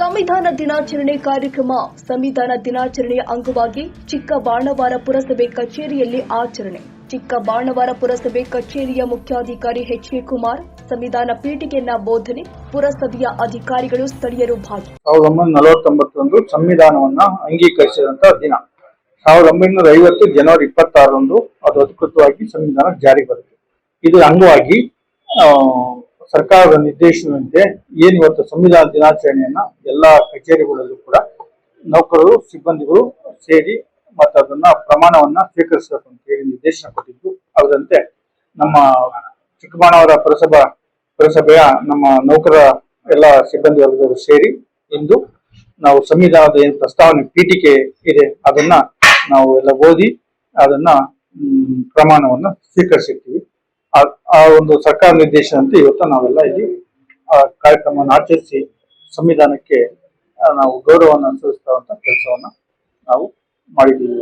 ಸಂವಿಧಾನ ದಿನಾಚರಣೆ ಕಾರ್ಯಕ್ರಮ, ಸಂವಿಧಾನ ದಿನಾಚರಣೆಯ ಅಂಗವಾಗಿ ಚಿಕ್ಕ ಬಾಣವಾರ ಪುರಸಭೆ ಕಚೇರಿಯಲ್ಲಿ ಆಚರಣೆ. ಚಿಕ್ಕ ಬಾಣವಾರ ಪುರಸಭೆ ಕಚೇರಿಯ ಮುಖ್ಯಾಧಿಕಾರಿ ಎಚ್ ಎ ಕುಮಾರ್ ಸಂವಿಧಾನ ಪೀಠಿಕೆಯನ್ನ ಬೋಧನೆ, ಪುರಸಭೆಯ ಅಧಿಕಾರಿಗಳು ಸ್ಥಳೀಯರು ಭಾಗಿ. ಸಾವಿರದ ಒಂಬೈನೂರ ನಲವತ್ತೊಂಬತ್ತರಂದು ಸಂವಿಧಾನವನ್ನ ಅಂಗೀಕರಿಸಿದಂತಹ ದಿನ. ಸಾವಿರದ ಒಂಬೈನೂರ ಐವತ್ತು ಜನವರಿ ಇಪ್ಪತ್ತಾರರಂದು ಅದು ಅಧಿಕೃತವಾಗಿ ಸಂವಿಧಾನ ಜಾರಿ ಬರುತ್ತೆ ಇದರ ಅಂಗವಾಗಿ ಸರ್ಕಾರದ ನಿರ್ದೇಶನದಂತೆ ಏನು ಇವತ್ತು ಸಂವಿಧಾನ ದಿನಾಚರಣೆಯನ್ನ ಎಲ್ಲಾ ಕಚೇರಿಗಳಲ್ಲೂ ಕೂಡ ನೌಕರರು, ಸಿಬ್ಬಂದಿಗಳು ಸೇರಿ ಮತ್ತು ಅದನ್ನ ಪ್ರಮಾಣವನ್ನ ಸ್ವೀಕರಿಸಬೇಕು ಅಂತ ಹೇಳಿ ನಿರ್ದೇಶನ ಕೊಟ್ಟಿದ್ದು. ಅದರಂತೆ ನಮ್ಮ ಚಿಕ್ಕಬಾಣವರ ಪುರಸಭಾ, ಪುರಸಭೆಯ ನಮ್ಮ ನೌಕರ ಎಲ್ಲ ಸಿಬ್ಬಂದಿ ವರ್ಗದವರು ಸೇರಿ ಇಂದು ನಾವು ಸಂವಿಧಾನದ ಏನು ಪ್ರಸ್ತಾವನೆ ಪೀಠಿಕೆ ಇದೆ, ಅದನ್ನ ನಾವು ಎಲ್ಲ ಓದಿ ಅದನ್ನ ಪ್ರಮಾಣವನ್ನ ಸ್ವೀಕರಿಸಿರ್ತೀವಿ. ಆ- ಒಂದು ಸರ್ಕಾರ ನಿರ್ದೇಶನಂತೆ ಇವತ್ತು ನಾವೆಲ್ಲ ಇಲ್ಲಿ ಆ ಕಾರ್ಯಕ್ರಮವನ್ನು ಆಚರಿಸಿ ಸಂವಿಧಾನಕ್ಕೆ ನಾವು ಗೌರವವನ್ನು ಅನುಸರಿಸ್ತಾ ಕೆಲಸವನ್ನ ನಾವು ಮಾಡಿದ್ದೀವಿ.